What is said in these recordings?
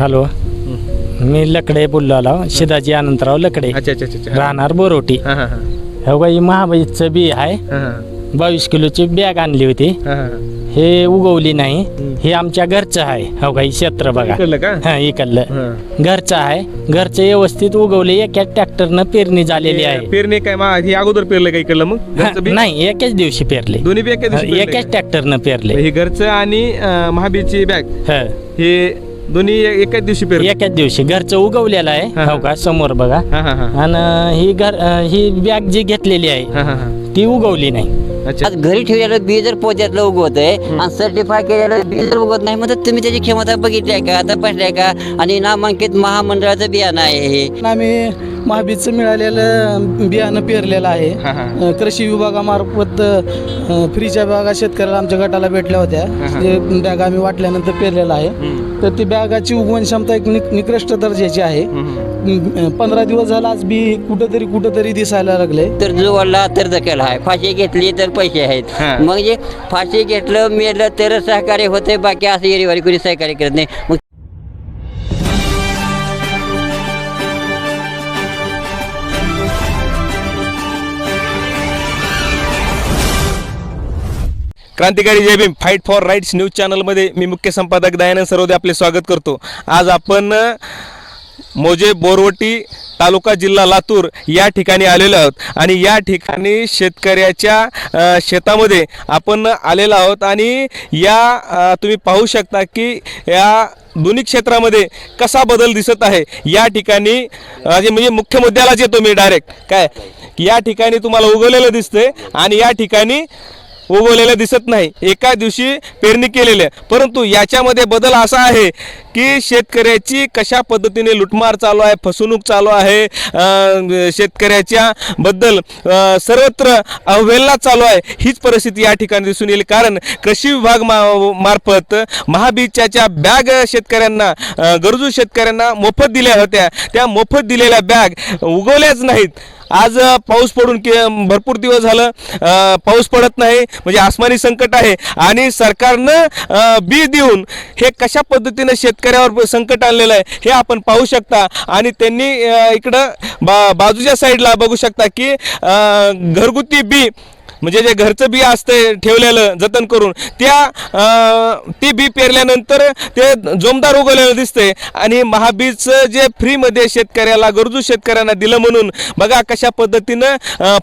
Hello. मी लकडे बोललो आलो. शिदाजी अनंतराव लकडे. अच्छा अच्छा अच्छा अच्छा. राहणार बोरोटी. हां हां हां. हो ही महाबाईचं बी आहे. हां बावीस किलोची बॅग आणली होती. हां उगवली नाही. हे आमच्या घरचं आहे. हो का ही क्षेत्र बघा. का? हा इकडलं. घरचं आहे. घरचं व्यवस्थित उगवले. एका ट्रॅक्टरनं पेरणी झालेली आहे. पेरणी काय मा हे अगोदर पेरलं काय इकडलं मग? हा, घरचं बी? नाही एकाच दिवशी पेरले. दोन्ही बी एका हा, दिवशी पेरले एकाच का? ट्रॅक्टरनं पेरले. हे घरचं आणि अं, महाबीची बॅग. हा. हे दोन्ही ए- एकाच दिवशी पेरले एकाच दिवशी. घरचं उगवलेलं हा, आहे. हा. हो. का? समोर बघा. हां हां हां. आणि ही घर अं, ही बॅग जी घेतलेली आहे हां हां हां. ती उगवली नाही. अच्छा. आज घरी ठेवलेलं बी जर पोत्यातलं उगवत आहे आणि सर्टिफाय केलेलं बी जर उगवत नाही मग तुम्ही त्याची क्षमता बघितली आहे का? तपासली का? आणि नामांकित महामंडळाचं बियाणं आहे हे. आम्ही महाबीजचं मिळालेलं बियाणं पेरलेलं आहे. हां हां. कृषी विभागामार्फत अ, फ्रीच्या बॅगा शेतकऱ्याला आमच्या गटाला भेटल्या होत्या. ते बॅग आम्ही वाटल्यानंतर पेरलेलं आहे. हम्म. तर ती बॅगाची उगवण क्षमता एक निक- निकृष्ट दर्जाची आहे. हम्म. पंधरा दिवस झाला आज बी कुठंतरी कुठंतरी दिसायला लागले. तर जोडला तर दखल आहे. फाशी घेतली तर पैसे. आहेत. मग जे फाशी घेतलं मेलं तर सहकार्य होते बाकी असं येरीवारी कोणी सहकार्य करत नाही. मग क्रांतिकारी Jai Bhim fight for rights news चॅनलमध्ये मी मुख्य संपादक दयानंद सरोदे आपले स्वागत करतो. आज आपण मोजे बोरवटी तालुका जिल्हा लातूर या ठिकाणी आलेलो आहोत आणि या ठिकाणी शेतकऱ्याच्या शेतामध्ये आपण आलेलो आहोत आणि या तुम्ही पाहू शकता की या दोन्ही क्षेत्रामध्ये कसा बदल दिसत आहे. या ठिकाणी म्हणजे मुख्य मुद्द्यालाच येतो मी डायरेक्ट काय? या ठिकाणी तुम्हाला उगवलेलं दिसतंय आणि या ठिकाणी उगवलेलं दिसत नाही. एका दिवशी पेरणी केलेली आहे परंतु याच्यामध्ये बदल असा आहे की शेतकऱ्याची कशा पद्धतीने लुटमार चालू आहे फसवणूक चालू आहे शेतकऱ्याच्या बद्दल सर्वत्र अवहेलना चालू आहे हीच परिस्थिती या ठिकाणी दिसून येईल. कारण कृषी विभाग मा मार्फत महाबीजच्या बॅग शेतकऱ्यांना गरजू शेतकऱ्यांना मोफत दिल्या होत्या. त्या मोफत दिलेल्या बॅग उगवल्याच नाहीत. आज पाऊस पडून के भरपूर दिवस झालं पाऊस पडत नाही म्हणजे आसमानी संकट आहे. आणि सरकारनं बी देऊन हे कशा पद्धतीनं शेतकऱ्यावर संकट आणलेलं आहे हे आपण पाहू शकता. आणि त्यांनी इकडं बा बाजूच्या साईडला बघू शकता की घरगुती बी म्हणजे जे घरचं बी असतंय ठेवलेलं जतन करून त्या ते ती बी पेरल्यानंतर ते जोमदार उगवलेलं दिसतंय. आणि महाबीजचं जे फ्रीमध्ये शेतकऱ्याला गरजू शेतकऱ्यांना दिलं म्हणून बघा कशा पद्धतीनं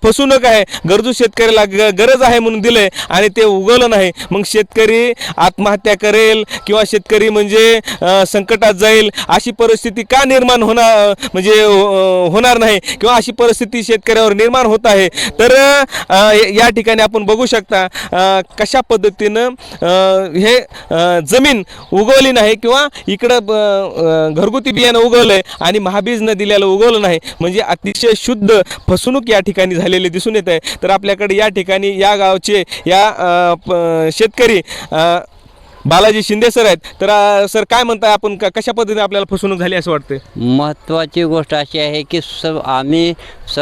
फसवणूक आहे. गरजू शेतकऱ्याला ग गरज आहे म्हणून दिलंय आणि ते उगवलं नाही. मग शेतकरी आत्महत्या करेल किंवा शेतकरी म्हणजे संकटात जाईल अशी परिस्थिती का निर्माण होणार म्हणजे होणार नाही? किंवा अशी परिस्थिती शेतकऱ्यावर निर्माण होत आहे? तर या या ठिकाणी आपण बघू शकता कशा पद्धतीनं हे जमीन उगवली नाही किंवा इकडं ब- घरगुती बियाणं उगवलं आहे आणि महाबीजनं दिल्याला दिलेलं उगवलं नाही. म्हणजे अतिशय शुद्ध फसवणूक या ठिकाणी झालेली दिसून येत आहे तर आपल्याकडे या ठिकाणी या गावचे या शेतकरी बालाजी शिंदे सर आहेत. तर सर काय म्हणताय आपण? क- कशा पद्धतीने आपल्याला फसवणूक झाली असं वाटतंय? महत्त्वाची गोष्ट अशी आहे की स आम्ही स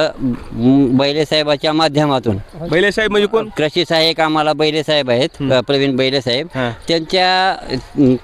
म- बैले साहेबाच्या माध्यमातून. बैले साहेब म्हणजे कोण? कृषी सहाय्यक आम्हाला बैले साहेब आहेत अ, प्रवीण बैले साहेब. हां. त्यांच्या अ,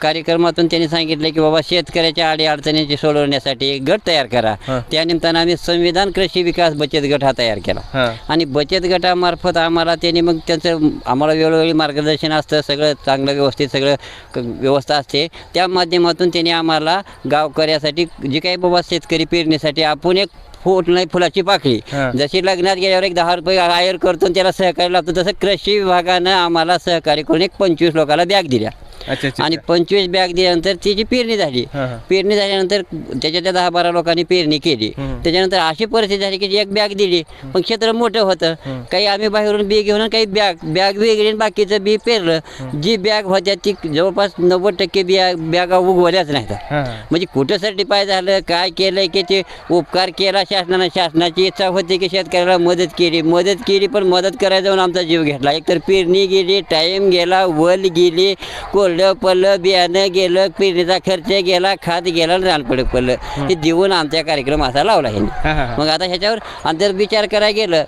कार्यक्रमातून त्यांनी सांगितलं की बाबा शेतकऱ्याच्या अडी अडचणीची सोडवण्यासाठी एक गट तयार करा. हां. त्या निमित्तानं आम्ही संविधान कृषी विकास बचत गट हा तयार केला. हां. आणि बचत गटामार्फत आम्हाला त्यांनी मग त्यांचं आम्हाला वेळोवेळी मार्गदर्शन असतं सगळं चांगलं व्यवस्थित सगळं व्यवस्था असते. त्या माध्यमातून त्यांनी आम्हाला गावकऱ्यासाठी जे काही बाबा शेतकरी पेरणीसाठी आपण एक फुट नाही फुलाची पाकळी. जशी लग्नात गेल्यावर एक दहा रुपये आयर करतो त्याला सहकार्य लागतो तसं कृषी विभागानं आम्हाला सहकार्य करून एक पंचवीस लोकांना बॅग दिल्या. अच्छा अच्छा आणि पंचवीस बॅग दिल्यानंतर तिची पेरणी झाली. हां, हां. पेरणी झाल्यानंतर त्याच्यातल्या दहा बारा लोकांनी पेरणी केली. हम्म. त्याच्यानंतर अशी परिस्थिती झाली की एक बॅग दिली पण क्षेत्र मोठं होतं. काही आम्ही बाहेरून बी घेऊन काही बॅग बॅग वेगळी आणि बाकीचं बी पेरलं. जी बॅग होत्या ती जवळपास नव्वद टक्के बिया बॅगा उगवल्याच नाहीत. हां म्हणजे कुठं सर्टिफाय झालं काय केलं की ते उपकार केला शासनानं? शासनाची इच्छा होती की शेतकऱ्याला मदत केली. मदत केली पण मदत करायला जाऊन आमचा जीव घेतला. एकतर पेरणी गेली टाईम गेला वल गेली कोल ओढलं पडलं बियाणं गेलं पेरणीचा खर्च गेला खात गेला रान पडक पडलं. हे. देऊन आमचा कार्यक्रम असा लावला ह्यांनी. मग आता ह्याच्यावर आणि जर विचार करायला गेलं.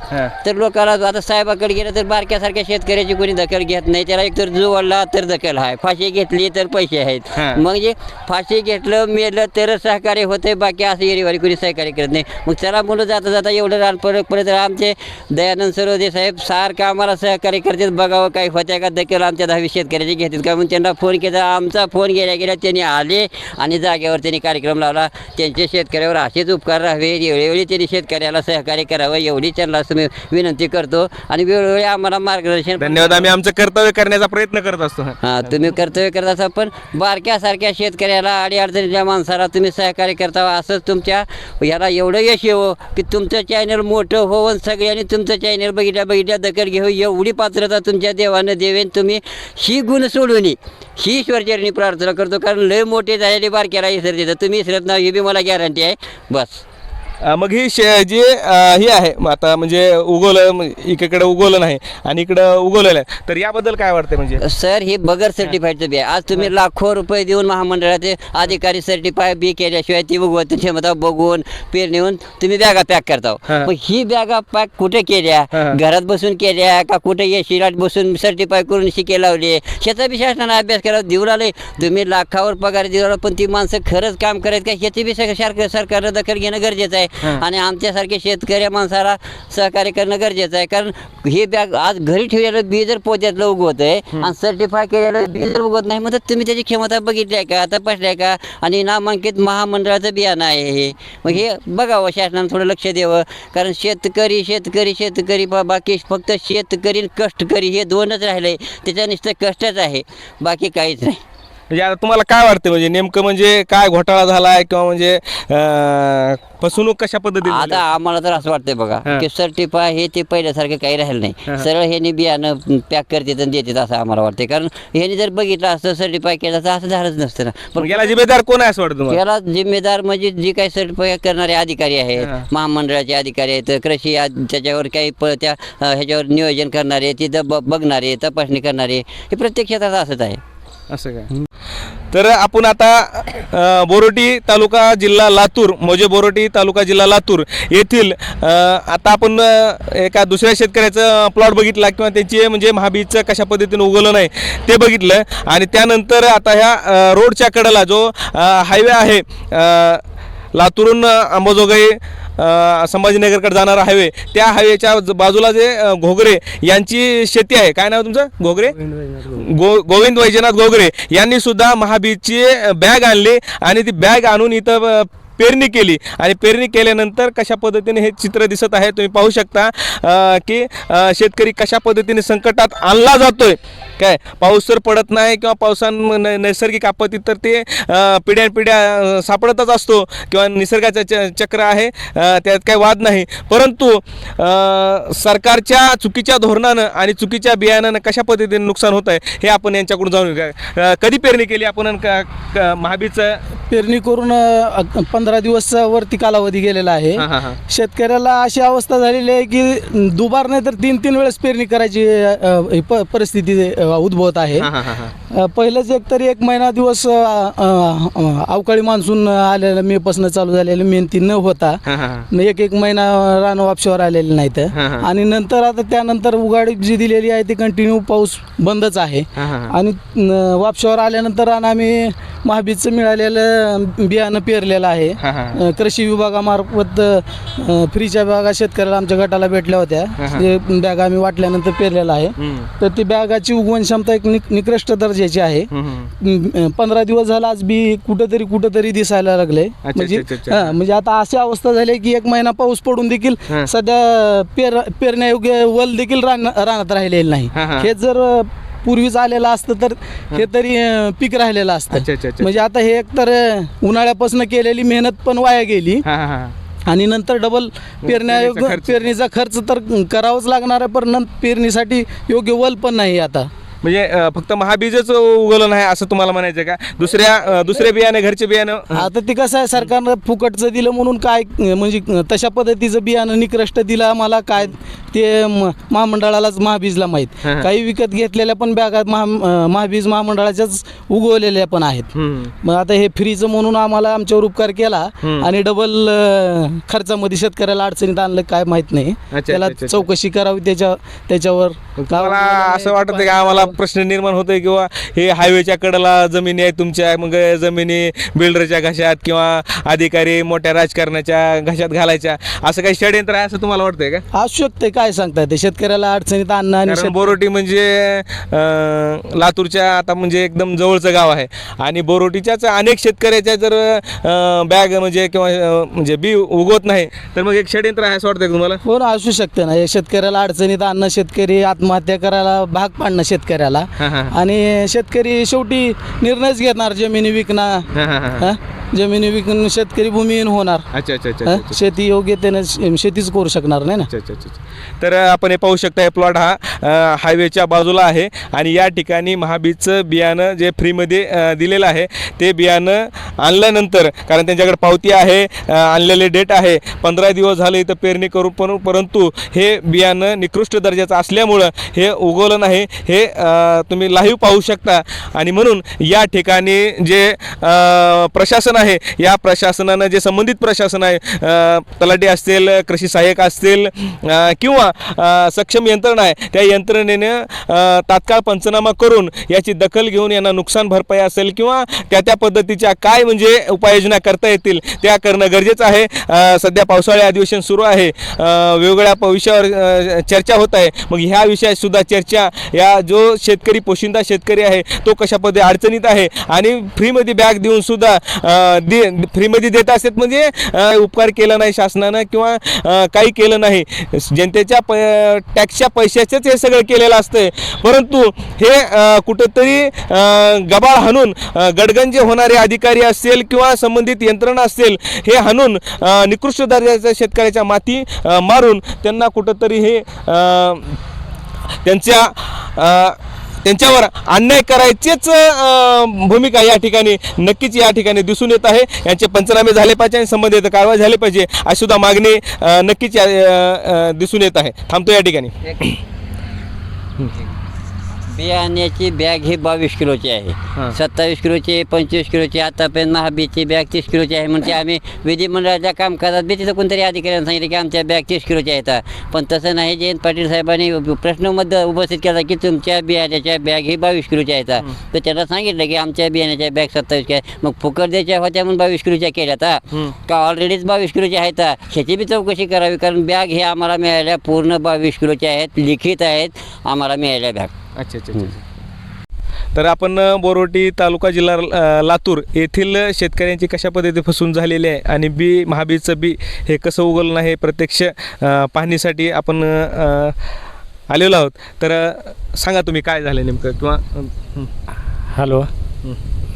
तर लोकांना आता साहेबाकडे गेलं तर बारक्यासारख्या शेतकऱ्याची कोणी दखल घेत नाही. त्याला एकतर जुवडला तर दखल आहे. फाशी घेतली तर पैसे. आहेत. मग जे फाशी घेतलं मेलं तरच सहकार्य होते बाकी असं येरीवारी कोणी सहकार्य करत नाही. मग चला मुलं जाता जाता एवढं रान परत आमचे दयानंद सरोदे साहेब सारखं आम्हाला सहकार्य करतात. बघावं काही होत्या का दखल आमच्या दहावी शेतकऱ्याची घेतात का? म्हणून त्यांना फोन केला आमचा फोन गेल्या गेल्या त्यांनी आले आणि जागेवर त्यांनी कार्यक्रम लावला. त्यांचे शेतकऱ्यावर असेच उपकार राहावे वेळोवेळी त्यांनी शेतकऱ्याला सहकार्य करावं एवढी त्यांना मी विनंती करतो. आणि वेळोवेळी आम्हाला मार्गदर्शन धन्यवाद आम्ही आमचं कर्तव्य करण्याचा प्रयत्न करत असतो. हा तुम्ही कर्तव्य करत असा पण बारक्यासारख्या शेतकऱ्याला अडीअडचणीच्या माणसाला तुम्ही सहकार्य करता असंच तुमच्या याला एवढं यश येवो की तुमचं चॅनल मोठं हो आणि सगळ्यांनी तुमचं चॅनल बघितल्या बघितल्या दखल घेऊ एवढी पात्रता तुमच्या देवानं देवेन तुम्ही. ही गुण सोडून ही ईश्वरचरणी प्रार्थना करतो कारण लय मोठे झालेले बारक्याला इसर तर तुम्ही इसरत नाही ही बी मला गॅरंटी आहे. बस. अं, मग ही शे जे अं, हे आहे मग आता म्हणजे उगवलं एकीकडे उगवलं नाही आणि इकडं उगवलेलं आहे. तर याबद्दल काय वाटतंय म्हणजे? सर हे बगर सर्टिफाईडचं बी आहे. आज तुम्ही लाखो रुपये देऊन महामंडळाचे अधिकारी सर्टिफाय बी केल्याशिवाय ती उगवत. क्षमता बघून पेरणीहून तुम्ही बॅगा पॅक करता हा. मग ही बॅगा पॅक कुठे केल्या? हा. घरात बसून केल्या का कुठे येशीला बसून सर्टिफाय करून शिके लावले? ह्याचा बी शासनाने अभ्यास केला. देऊ लागले. तुम्ही लाखावर पगार देऊ लागला, पण ती माणसं खरंच काम करायत का? ह्याची बी सरकार सरकारनं दखल घेणं गरजेचं आहे. आणि आमच्यासारखे शेतकरी माणसाला सहकार्य करणं गरजेचं आहे. कारण हे बॅग आज घरी ठेवलेलं बी जर पोत्यातलं उगवत आहे आणि सर्टिफाय केलेलं बी जर उगवत नाही मग तुम्ही त्याची क्षमता बघितली आहे का? तपासली का? आणि नामांकित महामंडळाचं बियाणं आहे हे. मग हे बघावं शासनानं थोडं लक्ष द्यावं. कारण शेतकरी शेतकरी शेतकरी बाकी फक्त शेतकरी कष्टकरी हे दोनच राहिले. त्याच्या नुसतं कष्टच आहे. बाकी काहीच नाही. म्हणजे आता तुम्हाला काय वाटतं म्हणजे नेमकं म्हणजे काय घोटाळा झालाय किंवा म्हणजे अं, फसवणूक कशा पद्धतीने झाली? आता आम्हाला तर असं वाटतंय बघा हा. की सर्टिफाय हे ते पहिल्यासारखं काही राहिलं नाही. सरळ ह्यानी बियाणं पॅक करतात आणि देतात असं आम्हाला वाटतंय. कारण ह्यानी जर बघितलं असतं सर्टिफाय केलं तर असं झालंच नसतं ना. मग पण याला जिम्मेदार कोण आहे असं वाटतं तुम्हाला? याला जिम्मेदार म्हणजे जी काही सर्टिफाय करणारे अधिकारी आहेत हा. महामंडळाचे अधिकारी आहेत कृषी आ- त्याच्यावर काही प त्या अ, ह्याच्यावर नियोजन करणारे तिथं ब बघणारे तपासणी करणारे हे प्रत्येक क्षेत्रात असंच आहे. असं काय? तर आपण आता बोरोटी तालुका जिल्हा लातूर मोजे बोरोटी तालुका जिल्हा लातूर येथील आता आपण एका दुसऱ्या शेतकऱ्याचं प्लॉट बघितला किंवा त्यांची म्हणजे महाबीजचं कशा पद्धतीने उगवलं नाही ते बघितलं. आणि त्यानंतर आता ह्या रोडच्या कडेला जो हायवे आहे लातूरून अंबाजोगाई संभाजीनगरकडे जाणारा हायवे त्या हायवेच्या बाजूला जे घोगरे यांची शेती आहे. काय नाव तुमचं? घोगरे? गो गोविंद वैजनाथ घोगरे यांनी सुद्धा महाबीजची बॅग आणली आणि ती बॅग आणून इथं पेरणी केली. आणि पेरणी केल्यानंतर कशा पद्धतीने हे चित्र दिसत आहे तुम्ही पाहू शकता की शेतकरी कशा पद्धतीने संकटात आणला जातोय. काय पाऊस तर पडत नाही किंवा पावसान न- नैसर्गिक आपत्तीत तर ते पिढ्यानपिढ्या सापडतच असतो किंवा निसर्गाचं च चक्र आहे त्यात काही वाद नाही. परंतु सरकारच्या चुकीच्या धोरणानं आणि चुकीच्या बियाणानं कशा पद्धतीने नुकसान होत आहे हे आपण यांच्याकडून जाणून कधी पेरणी केली आपण महाबीचं क- पेरणी करून पण पंधरा दिवस वरती कालावधी गेलेला आहे. हां हां हां. शेतकऱ्याला अशी अवस्था झालेली आहे की दुबार नाही तर तीन तीन वेळेस पेरणी करायची अ, ही प- परिस्थिती अ, उद्भवत आहे. हां हां हां हां. अ, पहिलंच एक तरी एक महिना दिवस अ, अ, अ, अवकाळी मान्सून आलेलं मे पासून चालू झालेलं मेहनती न होता. हां हां हां. एक एक महिना रान वापशावर आलेले नाहीत. हां, हां. आणि नंतर आता त्यानंतर उघाडी जी दिलेली आहे ती कंटिन्यू पाऊस बंदच आहे. हां, हां, हां. आणि न- वापशावर आल्यानंतर रान आम्ही महाबीजचं मिळालेलं बियाणं पेरलेलं आहे. हां, हां. अ, कृषी विभागामार्फत अ, फ्रीच्या बॅगा शेतकऱ्याला आमच्या गटाला भेटल्या होत्या जे बॅगा आम्ही वाटल्यानंतर पेरलेलं आहे हम्म. तर ती बॅगाची उगवण क्षमता एक निक- निकृष्ट दर्जाची आहे हम्म. अं, पंधरा दिवस झाला आज बी कुठंतरी कुठंतरी दिसायला लागले म्हणजे अच्छा, अच्छा. हा, म्हणजे आता अशी अवस्था झाली की एक महिना पाऊस पडून देखील हा. सध्या पेर पेरण्यायोग्य वल देखील रान रानात राहिलेलं नाही हा, हा. हे जर अं, पूर्वीच आलेलं असतं तर हे. तरी अं, पीक राहिलेलं अच्छा, अच्छा, असतं अच्छा. म्हणजे आता हे एक तर उन्हाळ्यापासून केलेली मेहनत पण वाया गेली. हां हां हां. आणि नंतर डबल पेरणीचा खर्च. पेरणीचा खर्च तर करावाच लागणार आहे पण पेरणीसाठी योग्य वल पण नाही आता. म्हणजे अं, फक्त महाबीजच उगवलं नाही असं तुम्हाला म्हणायचं का दुसऱ्या अं, दुसरे बियाणे घरचे बियाणं आता ते कसं आहे सरकारनं फुकटचं दिलं म्हणून काय म्हणजे तशा पद्धतीचं बियाणं निकृष्ट दिलं आम्हाला काय ते म- महामंडळालाच महाबीजला माहीत हा, हा. काही विकत घेतलेल्या पण बॅगा महा अं, महाबीज महामंडळाच्याच उगवलेल्या पण आहेत हम्म. मग आता हे फ्रीचं म्हणून आम्हाला आमच्यावर उपकार केला हम्म. आणि डबल अं, खर्चामध्ये शेतकऱ्याला अडचणीत आणलं काय माहीत नाही त्याला अच्छा, अच्छा. चौकशी करावी त्याच्या त्याच्यावर असं वाटतं की आम्हाला प्रश्न निर्माण होतोय किंवा हे हायवेच्या कडेला जमिनी आहेत तुमच्या मग जमिनी बिल्डरच्या घशात किंवा अधिकारी मोठ्या राजकारणाच्या घशात घालायच्या असं काही षडयंत्र आहे असं तुम्हाला वाटतंय का? असू शकते काय सांगताय ते? शेतकऱ्याला अडचणीत आणणं आणि कारण शेत- बोरोटी म्हणजे अं, लातूरच्या आता म्हणजे एकदम जवळचं गाव आहे. आणि बोरोटीच्याच अनेक शेतकऱ्याच्या जर बॅग म्हणजे किंवा अं, म्हणजे बी उगवत नाही तर मग एक षडयंत्र आहे असं वाटतंय का तुम्हाला? हो ना असू शकते ना. हे शेतकऱ्याला अडचणीत आणणं शेतकरी आत्महत्या करायला भाग पाडणं शेतकऱ्याला. हा, हा. आणि शेतकरी शेवटी निर्णयच घेणार जमिनी विकणार हा, हा, हा. हा? जमिनी विकून शेतकरी भूमिहीन होणार. अच्छा अच्छा अच्छा हा? अच्छा शेती योग्य त्याने श- शेतीच करू शकणार नाही ना? अच्छा अच्छा अच्छा अच्छा. तर अ, आपण हे पाहू शकता हे प्लॉट हा अ, हायवेच्या बाजूला आहे आणि या ठिकाणी महाबीजचं बियाणं जे फ्रीमध्ये अ, दिलेलं आहे ते बियाणं आणल्यानंतर कारण त्यांच्याकडे पावती आहे अ, आणलेले डेट आहे पंधरा दिवस झाले इथं पेरणी करू पण परंतु हे बियाणं निकृष्ट दर्जाचं असल्यामुळं हे उगवलं नाही. हे अ, तुम्ही लाईव्ह पाहू शकता. आणि म्हणून या ठिकाणी जे अ, प्रशासन आहे आहे. या प्रशासनानं जे संबंधित प्रशासन आहे तलाठी असतील कृषी सहाय्यक असतील किंवा सक्षम यंत्रणा आहे त्या यंत्रणेनं तात्काळ पंचनामा करून याची दखल घेऊन यांना नुकसान भरपाई असेल किंवा त्या त्या पद्धतीच्या काय म्हणजे उपाययोजना करता येतील त्या करणं गरजेचं आहे. सध्या पावसाळी अधिवेशन सुरू आहे. वेगवेगळ्या विषयावर चर्चा होत आहे. मग ह्या विषयातसुद्धा चर्चा या जो शेतकरी पोशिंदा शेतकरी आहे तो कशा पद्धती अडचणीत आहे आणि फ्रीमध्ये बॅग देऊन सुद्धा दे फ्रीमध्ये देत असतात म्हणजे उपकार केला नाही शासनानं किंवा काही केलं नाही. जनतेच्या प टॅक्सच्या पैशाचंच हे सगळं केलेलं असतंय. परंतु हे कुठंतरी गबाळ हाणून गडगंजे होणारे अधिकारी असतील किंवा संबंधित यंत्रणा असतील हे हाणून निकृष्ट दर्जाच्या शेतकऱ्याच्या माती मारून त्यांना कुठंतरी हे त्यांच्या त्यांच्यावर अन्याय करायचीच भूमिका या ठिकाणी नक्कीच या ठिकाणी दिसून येत आहे. यांचे पंचनामे झाले पाहिजे आणि संबंधित कारवाई झाली पाहिजे अशी सुद्धा मागणी नक्कीच दिसून येत आहे. थांबतो या ठिकाणी. बियाण्याची बॅग ही बावीस किलोची. आहे. सत्तावीस किलोची पंचवीस किलोची आतापर्यंत महाबीजची बॅग तीस किलोची आहे म्हणजे आम्ही विधिमंडळाच्या कामकाजात बी तिथं कोणतरी अधिकाऱ्यांनी सांगितलं की आमच्या बॅग तीस किलोच्या आहेत. पण तसं नाही जयंत पाटील साहेबांनी प्रश्नमध्ये उपस्थित केला की तुमच्या बियाण्याच्या बॅग ही बावीस किलोच्या आहेत. तर त्यांना सांगितलं की आमच्या बियाण्याच्या बॅग सत्तावीस काय मग फुकट द्यायच्या होत्या म्हणून बावीस किलोच्या केल्यात हा. का ऑलरेडीच बावीस किलोच्या आहेत. ह्याची बी चौकशी करावी कारण बॅग हे आम्हाला मिळाल्या पूर्ण बावीस किलोच्या आहेत लिखित आहेत आम्हाला मिळाल्या बॅग. अच्छा अच्छा अच्छा. तर आपण बोरोटी तालुका जिल्हा अ, लातूर येथील शेतकऱ्यांची कशा पद्धती फसून झालेली आहे आणि बी महाबीजचं बी हे कसं उगवलं नाही हे प्रत्यक्ष अ, पाहणीसाठी आपण अ, आलेलो आहोत. तर अ, सांगा तुम्ही काय झालं नेमकं किंवा हं. हॅलो.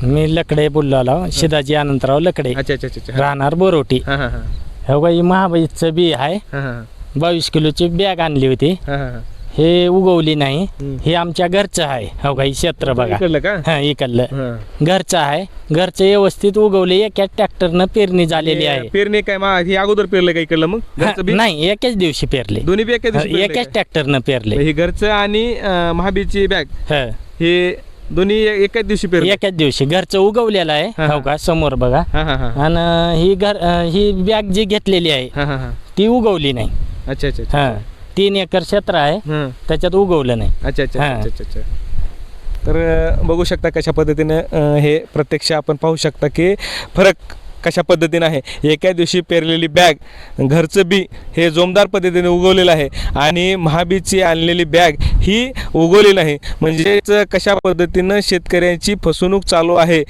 मी लकडे बोललो आलो शिदाजी अनंतराव लकडे. अच्छा अच्छा अच्छा अच्छा. राहणार बोरोटी हां हां हां. हे काही महाबाईचं बी आहे. हां हां. बावीस किलोची बॅग आणली होती. हां हां हे. उगवली नाही. हे आमच्या घरचं आहे. हो काही क्षेत्र बघा. इकडलं का? हा इकडलं. हां. घरचं आहे. घरचं व्यवस्थित उगवले एका ट्रॅक्टरनं पेरणी झालेली हे आहे. पेरणी काय मा हे अगोदर पेरलं का इकडलं मग? हा, घरचं बी? नाही एकाच दिवशी पेरले. दोन्ही बी एका हा, दिवशी पेरलंय एकाच का? ट्रॅक्टरनं पेरले. हे घरचं आणि अ, महाबीजची बॅग. हा. हे दोन्ही ए- एकाच दिवशी पेरलं? एकाच दिवशी. घरचं उगवलेलं आहे. हा, हा. हो का? समोर बघा. हां हां हां. आणि ही घर अं, ही बॅग जी घेतलेली आहे हां हां हां. ती उगवली नाही. अच्छा अच्छा अच्छा. हा. तीन एकर क्षेत्र आहे. हां त्याच्यात उगवलं नाही. अच्छा अच्छा हां. अच्छा अच्छा अच्छा. तर अ, बघू शकता कशा पद्धतीनं अ, हे प्रत्यक्ष आपण पाहू शकता की फरक कशा पद्धतीनं आहे. एका दिवशी पेरलेली बॅग घरचं बी हे जोमदार पद्धतीने उगवलेलं आहे आणि महाबीजची आणलेली बॅग ही उगवली नाही. म्हणजेच कशा पद्धतीनं शेतकऱ्यांची फसवणूक चालू आहे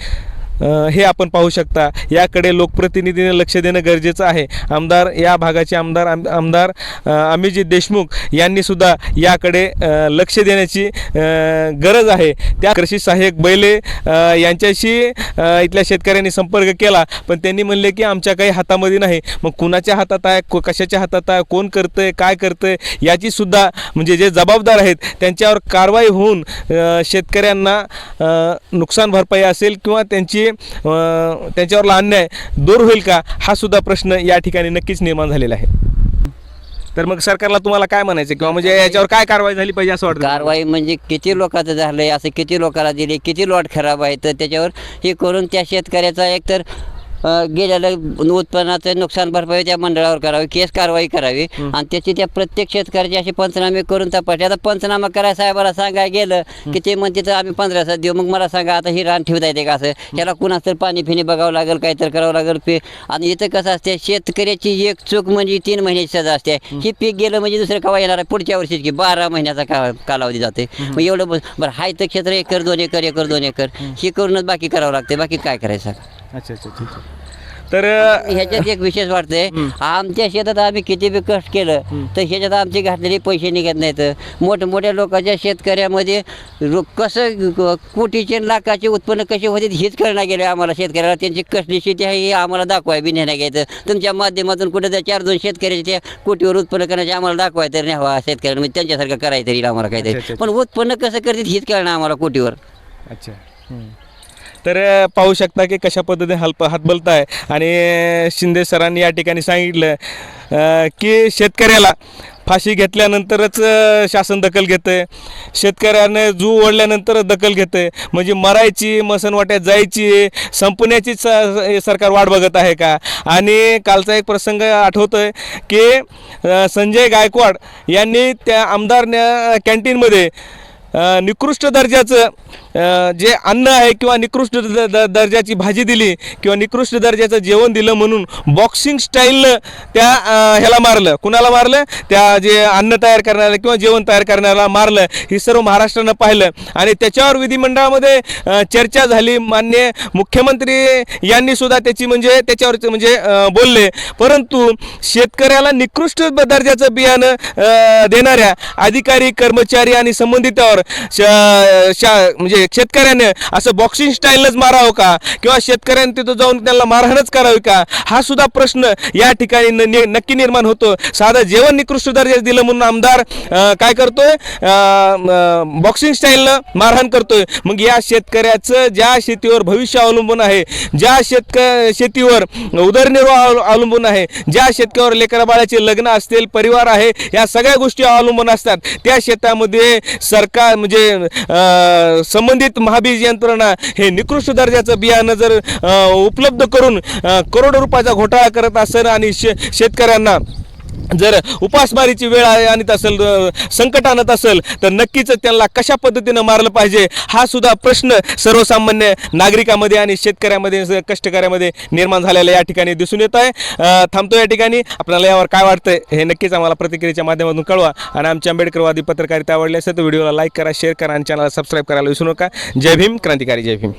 हे आपण पाहू शकता. याकडे लोकप्रतिनिधीने लक्ष देणं गरजेचं आहे. आमदार या भागाचे आमदार आम- आमदार अमितजी देशमुख यांनीसुद्धा याकडे लक्ष देण्याची गरज आहे. त्या कृषी सहाय्यक बैले यांच्याशी इथल्या शेतकऱ्यांनी संपर्क केला. पण त्यांनी म्हणले की आमच्या काही हातामध्ये नाही. मग कुणाच्या हातात आहे? को कशाच्या हातात आहे? कोण करतंय? काय करतं आहे याचीसुद्धा म्हणजे जे जबाबदार आहेत त्यांच्यावर कारवाई होऊन शेतकऱ्यांना नुकसान भरपाई असेल किंवा त्यांची अ, त्यांच्यावरला अन्याय दूर होईल का? हा सुद्धा प्रश्न या ठिकाणी नक्कीच निर्माण झालेला आहे. तर मग सरकारला तुम्हाला काय म्हणायचं किंवा म्हणजे याच्यावर काय कारवाई झाली पाहिजे असं वाटतं? कारवाई म्हणजे किती लोकांचं झालंय असं किती लोकांना दिले किती लॉट खराब आहे तर त्याच्यावर हे करून त्या शेतकऱ्याचा एकतर तर गेलेलं उत्पन्नाचं नुकसान भरपाई त्या मंडळावर करावी केस कारवाई करावी. आणि त्याची त्या प्रत्येक शेतकऱ्याचे असे पंचनामे करून तपासले आता पंचनामा करायला साहेबाला सांगायला गेलं की ते म्हणते तर आम्ही पंधरा दिवसात देऊ. मग मला सांगा आता ही रान ठेवता येते का असं? ह्याला कुणाच तर पाणी फिनी बघावं लागेल काहीतरी करावं लागेल. पे आणि इथं कसं असते शेतकऱ्याची एक चूक म्हणजे तीन महिन्याची सजा असते. ही पीक गेलं म्हणजे दुसरं कवा येणार आहे? पुढच्या वर्षीच की बारा महिन्याचा का कालावधी जाते मग एवढं बरं हाय तर क्षेत्र एकर दोन एकर एकर दोन एकर. हे करूनच बाकी करावं लागते बाकी काय करायचं? अच्छा अच्छा ठीक आहे. तर ह्याच्यात एक विशेष वाटतंय आमच्या शेतात आम्ही किती बी कष्ट केलं तर ह्याच्यात आमचे घातलेले पैसे निघत नाहीत. मोठमोठ्या लोकांच्या शेतकऱ्यामध्ये कसं कोटीचे लाखाचे उत्पन्न कसे होते हेच कळणार गेले आम्हाला शेतकऱ्याला. त्यांची कसली शेती आहे हे आम्हाला दाखवाय बी नेण्या घ्यायचं. तुमच्या माध्यमातून कुठे त्या चार दोन शेतकऱ्याचे त्या कोटीवर उत्पन्न करण्याचे आम्हाला दाखवाय तर न्यावा शेतकऱ्यांना म्हणजे त्यांच्यासारखं करायचं तरी आम्हाला काहीतरी. पण उत्पन्न कसं करतात हेच कळणार आम्हाला कोटीवर. अच्छा. तर पाहू शकता की कशा पद्धतीने हलप हातबलत आहे आणि शिंदे सरांनी या ठिकाणी सांगितलं की शेतकऱ्याला फाशी घेतल्यानंतरच शासन दखल घेतं शेतकऱ्याने जू ओढल्यानंतर दखल घेतं म्हणजे मरायची मसनवाट्यात जायची संपण्याची स- सरकार वाट बघत आहे का? आणि कालचा एक प्रसंग आठवतो आहे की संजय गायकवाड यांनी त्या आमदार कॅन्टीनमध्ये निकृष्ट दर्जाचं जे अन्न आहे किंवा निकृष्ट द- द- दर्जाची भाजी दिली किंवा निकृष्ट दर्जाचं जेवण दिलं म्हणून बॉक्सिंग स्टाईलनं त्या ह्याला मारलं. कुणाला मारलं? त्या जे अन्न तयार करणाऱ्याला किंवा जेवण तयार करणाऱ्याला मारलं. हे सर्व महाराष्ट्रानं पाहिलं. आणि त्याच्यावर विधिमंडळामध्ये चर्चा झाली. मान्य मुख्यमंत्री यांनी सुद्धा त्याची म्हणजे त्याच्यावर म्हणजे बोलले. परंतु शेतकऱ्याला निकृष्ट दर्जाचं बियाणं देणाऱ्या अधिकारी कर्मचारी आणि संबंधितावर श- शा म्हणजे शेतकऱ्याने असं बॉक्सिंग स्टाईलच मारावं का? किंवा शेतकऱ्याने तिथं जाऊन त्यांना मारहाणच करावी का? हा सुद्धा प्रश्न या ठिकाणी नक्की निर्माण होतो. साधं जेवण निकृष्ट दर्जाचं दिलं म्हणून आमदार काय करतोय? बॉक्सिंग स्टाईलनं मारहाण करतोय. मग या शेतकऱ्याचं ज्या शेतीवर भविष्य अवलंबून आहे ज्या शेतक शेतीवर उदरनिर्वाह अवलंबून आहे ज्या शेतकऱ्यावर लेकराबाळाचे लग्न असतील परिवार आहे या सगळ्या गोष्टी अवलंबून असतात. त्या शेतामध्ये सरकार म्हणजे संबंधित महाबीज यंत्रणा हे निकृष्ट दर्जाचं बियाणं जर उपलब्ध करून करोडो रुपयाचा घोटाळा करत असेल आणि शे शेतकऱ्यांना जर उपासमारीची वेळ आहे आणत असेल संकट आणत असेल तर नक्कीच त्यांना कशा पद्धतीनं मारलं पाहिजे हा सुद्धा प्रश्न सर्वसामान्य नागरिकामध्ये आणि शेतकऱ्यामध्ये कष्टकऱ्यामध्ये निर्माण झालेला या ठिकाणी दिसून येत आहे. थांबतो या ठिकाणी. आपल्याला यावर काय वाटतंय हे नक्कीच आम्हाला प्रतिक्रियेच्या माध्यमातून कळवा. आणि आमच्या आंबेडकरवादी पत्रकारिता आवडली असेल तर व्हिडिओला लाईक करा शेअर करा आणि चॅनलला सबस्क्राईब करायला विसरू नका. जय भीम क्रांतिकारी जय भीम.